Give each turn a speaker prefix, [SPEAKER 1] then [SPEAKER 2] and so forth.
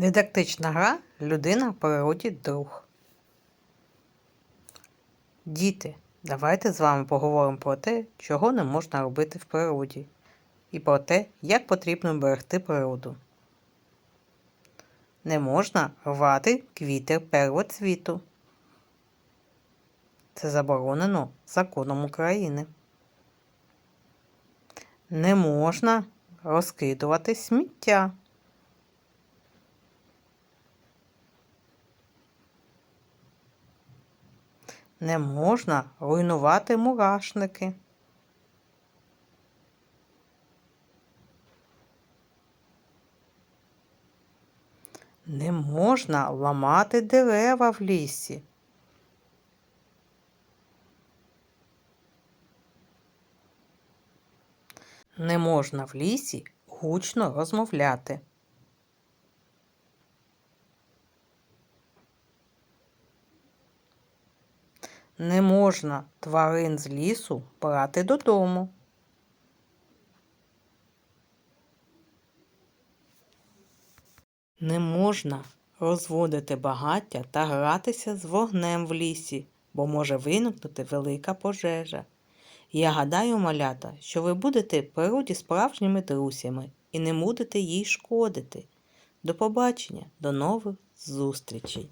[SPEAKER 1] Дидактична гра Людина в природі друг. Діти, давайте з вами поговоримо про те, чого не можна робити в природі, і про те, як потрібно берегти природу. Не можна рвати квіти первоцвіту. Це заборонено законом України. Не можна розкидувати сміття. Не можна руйнувати мурашники. Не можна ламати дерева в лісі. Не можна в лісі гучно розмовляти. Не можна тварин з лісу брати додому. Не можна розводити багаття та гратися з вогнем в лісі, бо може виникнути велика пожежа. Я гадаю, малята, що ви будете в природі справжніми друзями і не будете їй шкодити. До побачення, до нових зустрічей!